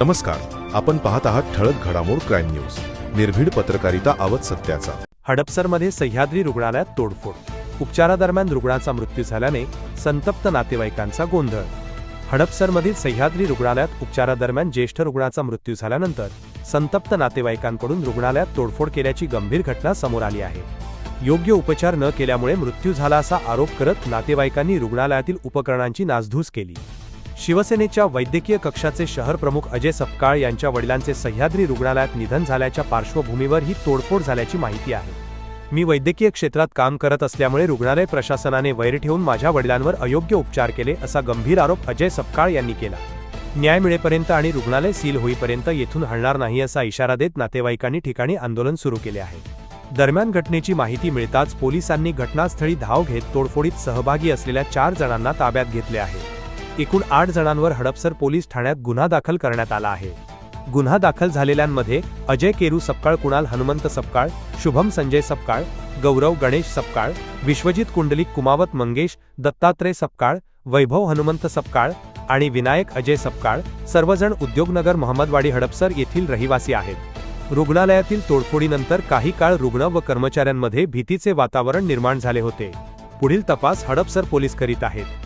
नमस्कार आपण पाहत आहात ठळक घडामोड क्राईम न्यूज. निर्भीड पत्रकारिता आवत सत्याचा. हडपसरमध्ये सह्याद्री रुग्णालयात तोडफोड. उपचारादरम्यान रुग्णाचा मृत्यू झाल्याने संतप्त नातेवाईकांचा गोंधळ. हडपसरमधील सह्याद्री रुग्णालयात उपचारादरम्यान ज्येष्ठ रुग्णाचा मृत्यू झाल्यानंतर संतप्त नातेवाईकांकडून रुग्णालयात तोडफोड केल्याची गंभीर घटना समोर आली आहे. योग्य उपचार न केल्यामुळे मृत्यू झाला असा आरोप करत नातेवाईकांनी रुग्णालयातील उपकरणांची नासधूस केली. शिवसेनेच्या वैद्यकीय कक्षाचे शहर प्रमुख अजय सपकाळ यांच्या वडिलांचे सह्याद्री रुग्णालयात निधन झाल्याच्या पार्श्वभूमीवर ही तोडफोड झाल्याची माहिती आहे. मी वैद्यकीय क्षेत्रात काम करत असल्यामुळे रुग्णालय प्रशासनाने वैर ठेवून माझ्या वडिलांवर अयोग्य उपचार केले असा गंभीर आरोप अजय सपकाळ यांनी केला. न्याय मिळेपर्यंत आणि रुग्णालय सील होईपर्यंत येथून हलणार नाही असा इशारा देत नातेवाईकांनी ठिकाणी आंदोलन सुरू केले आहे. दरम्यान घटनेची माहिती मिळताच पोलिसांनी घटनास्थळी धाव घेत तोडफोडीत सहभागी असलेल्या चार जणांना ताब्यात घेतले आहे. एकूण आठ जणांवर हडपसर पोलीस ठाण्यात गुन्हा दाखल करण्यात आला आहे. गुन्हा दाखल झालेल्यांमध्ये अजय केरू सपकाळ कुणाल हनुमंत सपकाळ शुभम संजय सपकाळ गौरव गणेश सपकाळ विश्वजित कुंडलिक कुमावत मंगेश दत्तात्रय सपकाळ वैभव हनुमंत सपकाळ आणि विनायक अजय सपकाळ सर्वजण उद्योगनगर मोहम्मदवाडी हडपसर येथील रहिवासी आहेत. रुग्णालयातील तोडफोडीनंतर काही काळ रुग्ण व कर्मचाऱ्यांमध्ये भीतीचे वातावरण निर्माण झाले होते. पुढील तपास हडपसर पोलीस करीत आहेत.